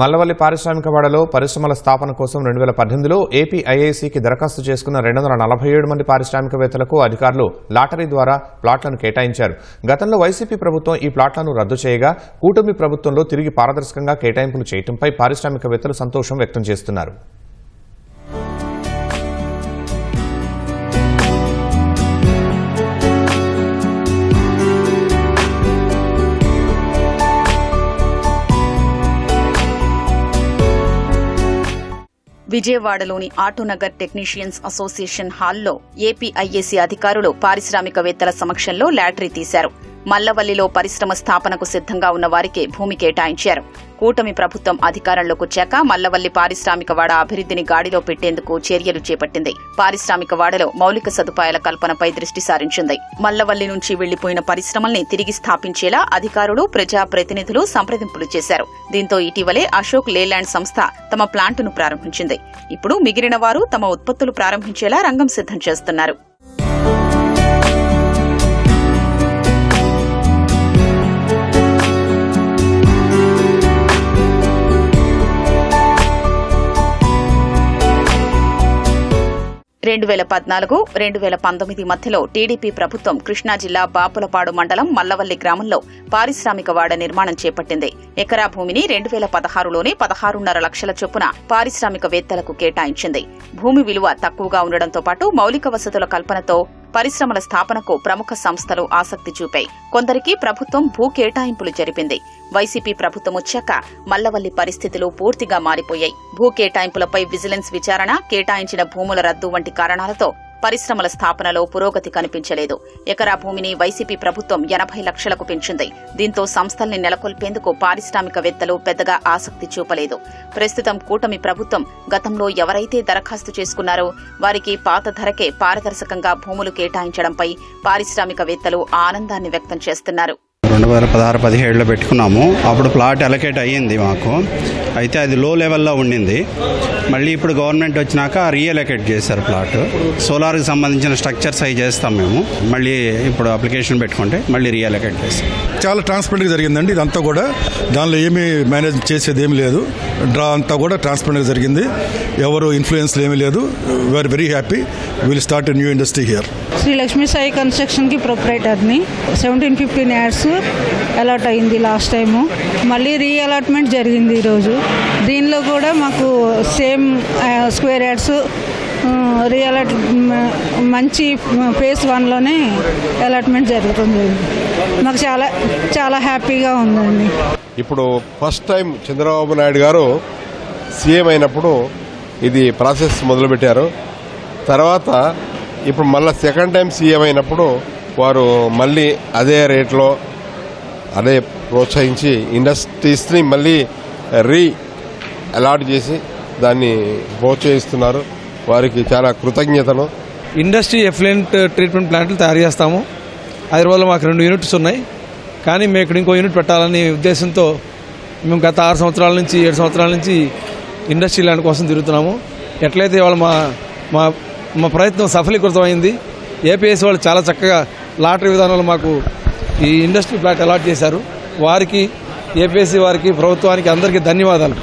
మల్లవల్లి పారిశ్రామికవాడలో పరిశ్రమల స్థాపన కోసం రెండు వేల పద్దెనిమిదిలో ఏపీ ఐఐసికి దరఖాస్తు చేసుకున్న రెండు వందల నలభై ఏడు మంది పారిశ్రామికవేత్తలకు అధికారులు లాటరీ ద్వారా ప్లాట్లను కేటాయించారు. గతంలో వైసీపీ ప్రభుత్వం ఈ ప్లాట్లను రద్దు చేయగా కూటమి ప్రభుత్వంలో తిరిగి పారదర్శకంగా కేటాయింపులు చేయడంపై పారిశ్రామికవేత్తలు సంతోషం వ్యక్తం చేస్తున్నారు. విజయవాడలోని ఆటోనగర్ టెక్నీషియన్స్ అసోసియేషన్ హాల్లో ఏపీఐఏసీ అధికారులు పారిశ్రామికవేత్తల సమక్షంలో లాటరీ తీశారు. మల్లవల్లిలో పరిశ్రమ స్థాపనకు సిద్ధంగా ఉన్న వారికి భూమి కేటాయించారు. కూటమి ప్రభుత్వం అధికారంలోకి వచ్చాక మల్లవల్లి పారిశ్రామిక వాడ అభివృద్ధిని గాడిలో పెట్టేందుకు చర్యలు చేపట్టింది. పారిశ్రామిక వాడలో మౌలిక సదుపాయాల కల్పనపై దృష్టి సారించింది. మల్లవల్లి నుంచి వెళ్ళిపోయిన పరిశ్రమల్ని తిరిగి స్థాపించేలా అధికారులు ప్రజా ప్రతినిధులు సంప్రదింపులు చేశారు. దీంతో ఇటీవలే అశోక్ లేలాండ్ సంస్థ తమ ప్లాంటును ప్రారంభించింది. ఇప్పుడు మిగిలిన వారు తమ ఉత్పత్తులు ప్రారంభించేలా రంగం సిద్ధం చేస్తున్నారు. రెండు వేల పద్నాలుగు రెండు వేల పంతొమ్మిది మధ్యలో టీడీపీ ప్రభుత్వం కృష్ణా జిల్లా బాపులపాడు మండలం మల్లవల్లి గ్రామంలో పారిశ్రామిక వాడ నిర్మాణం చేపట్టింది. ఎకరా భూమిని రెండు వేల పదహారులోనే పదహారున్నర లక్షల చొప్పున పారిశ్రామికవేత్తలకు కేటాయించింది. భూమి విలువ తక్కువగా ఉండడంతో పాటు మౌలిక వసతుల కల్పనతో పరిశ్రమల స్థాపనకు ప్రముఖ సంస్థలు ఆసక్తి చూపాయి. కొందరికి ప్రభుత్వం భూ కేటాయింపులు జరిపింది. వైసీపీ ప్రభుత్వం వచ్చాక మల్లవల్లి పరిస్థితులు పూర్తిగా మారిపోయాయి. భూ కేటాయింపులపై విజిలెన్స్ విచారణ కేటాయించిన భూముల రద్దు వంటి కారణాలతో పరిశ్రమల స్థాపనలో పురోగతి కనిపించలేదు. ఎకరా భూమిని వైసీపీ ప్రభుత్వం ఎనభై లక్షలకు పెంచింది. దీంతో సంస్థల్ని నెలకొల్పేందుకు పారిశ్రామికవేత్తలు పెద్దగా ఆసక్తి చూపలేదు. ప్రస్తుతం కూటమి ప్రభుత్వం గతంలో ఎవరైతే దరఖాస్తు చేసుకున్నారో వారికి పాత ధరకే పారదర్శకంగా భూములు కేటాయించడంపై పారిశ్రామికవేత్తలు ఆనందాన్ని వ్యక్తం చేస్తున్నారు. రెండు వేల పదహారు పదిహేడులో పెట్టుకున్నాము. అప్పుడు ప్లాట్ అలొకేట్ అయ్యింది మాకు. అయితే అది లో లెవెల్లో ఉండింది. మళ్ళీ ఇప్పుడు గవర్నమెంట్ వచ్చినాక రీఅలొకేట్ చేశారు ప్లాట్ సోలార్కి సంబంధించిన స్ట్రక్చర్స్ అవి చేస్తాం మేము. మళ్ళీ ఇప్పుడు అప్లికేషన్ పెట్టుకుంటే మళ్ళీ రీఅలొకేట్ చేస్తాం. చాలా ట్రాన్స్పరెంట్గా జరిగిందండి ఇదంతా కూడా. దానిలో ఏమీ మేనేజ్ చేసేది ఏమీ లేదు. డ్రా అంతా కూడా ట్రాన్స్పరెంట్గా జరిగింది. ఎవరు ఇన్ఫ్లుయెన్స్ ఏమీ లేదు. We're very happy will start new industry here Shri Lakshmi Sai కన్స్ట్రక్షన్కి ప్రొపరేటర్ని సెవెంటీన్ ఫిఫ్టీన్ యాడ్స్ అలాట్ అయింది లాస్ట్ టైము మళ్ళీ రీ అలాట్మెంట్ జరిగింది ఈరోజు. దీనిలో కూడా మాకు సేమ్ స్క్వేర్ యాడ్స్ రీ మంచి ఫేస్ వన్లోనే అలాట్మెంట్ జరుగుతుంది. మాకు చాలా చాలా హ్యాపీగా ఉందండి. ఇప్పుడు ఫస్ట్ టైం చంద్రబాబు నాయుడు గారు సీఎం అయినప్పుడు ఇది ప్రాసెస్ మొదలుపెట్టారు. తర్వాత ఇప్పుడు మళ్ళీ సెకండ్ టైం సీఎం అయినప్పుడు వారు మళ్ళీ అదే రేట్లో అదే ప్రోత్సహించి ఇండస్ట్రీస్ని మళ్ళీ రీ అలాట్ చేసి దాన్ని ప్రోత్సహిస్తున్నారు. వారికి చాలా కృతజ్ఞతలు. ఇండస్ట్రీ ఎఫ్లెంట్ ట్రీట్మెంట్ ప్లాంట్లు తయారు చేస్తాము. హైదరాబాద్లో మాకు రెండు యూనిట్స్ ఉన్నాయి. కానీ మేము ఇక్కడ ఇంకో యూనిట్ పెట్టాలనే ఉద్దేశంతో మేము గత ఆరు సంవత్సరాల నుంచి ఏడు సంవత్సరాల నుంచి ఇండస్ట్రీ ల్యాండ్ కోసం తిరుగుతున్నాము. ఎట్లయితే ఇవాళ మా మా మా ప్రయత్నం సఫలీకృతమైంది. ఏపీఎస్ వాళ్ళు చాలా చక్కగా లాటరీ విధానంలో మాకు ఈ ఇండస్ట్రీ ప్లాట్ అలాట్ చేశారు. వారికి ఏపీఎస్సీ వారికి ప్రభుత్వానికి అందరికీ ధన్యవాదాలు.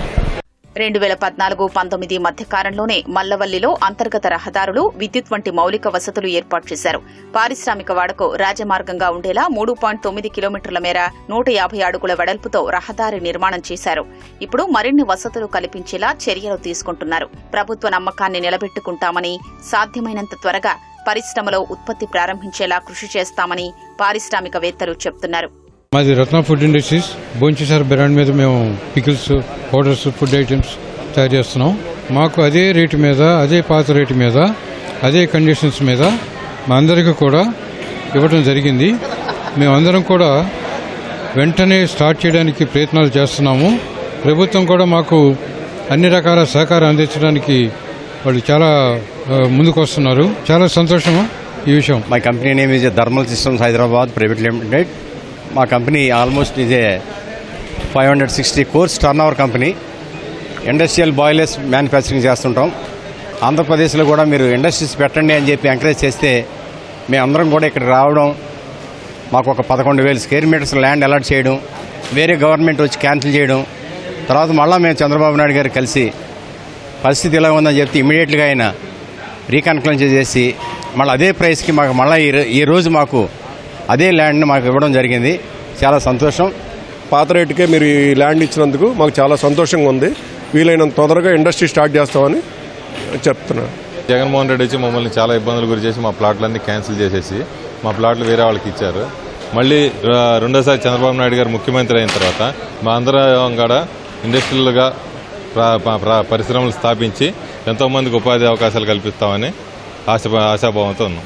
రెండు వేల పద్నాలుగు పంతొమ్మిది మధ్యకాలంలోనే మల్లవల్లిలో అంతర్గత రహదారులు విద్యుత్ వంటి మౌలిక వసతులు ఏర్పాటు చేశారు. పారిశ్రామిక వాడకు రాజమార్గంగా ఉండేలా మూడు పాయింట్ తొమ్మిది కిలోమీటర్ల మేర నూట యాభై అడుగుల వెడల్పుతో రహదారి నిర్మాణం చేశారు. ఇప్పుడు మరిన్ని వసతులు కల్పించేలా చర్యలు తీసుకుంటున్నారు. ప్రభుత్వ నమ్మకాన్ని నిలబెట్టుకుంటామని సాధ్యమైనంత త్వరగా పరిశ్రమలో ఉత్పత్తి ప్రారంభించేలా కృషి చేస్తామని పారిశ్రామికవేత్తలు చెబుతున్నారు మాది Ratna food industries. Bhonchesar brand మీద మేము పికిల్స్ పౌడర్స్ ఫుడ్ ఐటమ్స్ తయారు చేస్తున్నాం. మాకు అదే రేటు మీద అదే పాత రేటు మీద అదే కండిషన్స్ మీద మా అందరికీ కూడా ఇవ్వడం జరిగింది. మేమందరం కూడా వెంటనే స్టార్ట్ చేయడానికి ప్రయత్నాలు చేస్తున్నాము. ప్రభుత్వం కూడా మాకు అన్ని రకాల సహకారం అందించడానికి వాళ్ళు చాలా ముందుకు వస్తున్నారు చాలా సంతోషము ఈ విషయం. My company name is thermal systems Hyderabad private limited మా కంపెనీ ఆల్మోస్ట్ ఇదే five hundred sixty crores turnover company. Industrial boilers manufacturing చేస్తుంటాం. ఆంధ్రప్రదేశ్లో కూడా మీరు ఇండస్ట్రీస్ పెట్టండి అని చెప్పి ఎంకరేజ్ చేస్తే మేమందరం కూడా ఇక్కడ రావడం మాకు ఒక పదకొండు వేల స్క్వేర్ మీటర్స్ ల్యాండ్ అలాట్ చేయడం వేరే గవర్నమెంట్ వచ్చి క్యాన్సిల్ చేయడం తర్వాత మళ్ళీ మేము చంద్రబాబు నాయుడు గారు కలిసి పరిస్థితి ఎలా ఉందని చెప్తే ఇమీడియట్గా ఆయన రీకన్క్లెన్స్ చేసి మళ్ళీ అదే ప్రైస్కి మాకు మళ్ళీ ఈ ఈ రోజు మాకు అదే ల్యాండ్ని మాకు ఇవ్వడం జరిగింది. చాలా సంతోషం. పాత రేటుకే మీరు ఈ ల్యాండ్ ఇచ్చినందుకు మాకు చాలా సంతోషంగా ఉంది. వీలైనంత తొందరగా ఇండస్ట్రీ స్టార్ట్ చేస్తామని చెప్తున్నాను జగన్మోహన్ రెడ్డి వచ్చి మమ్మల్ని చాలా ఇబ్బందులు గురి చేసి మా ప్లాట్లన్నీ క్యాన్సిల్ చేసేసి మా ప్లాట్లు వేరే వాళ్ళకి ఇచ్చారు. మళ్ళీ రెండోసారి చంద్రబాబు నాయుడు గారు ముఖ్యమంత్రి అయిన తర్వాత మా అందరం కూడా ఇండస్ట్రియల్గా పరిశ్రమలు స్థాపించి ఎంతోమందికి ఉపాధి అవకాశాలు కల్పిస్తామని ఆశ ఆశాభావంతో ఉన్నాం.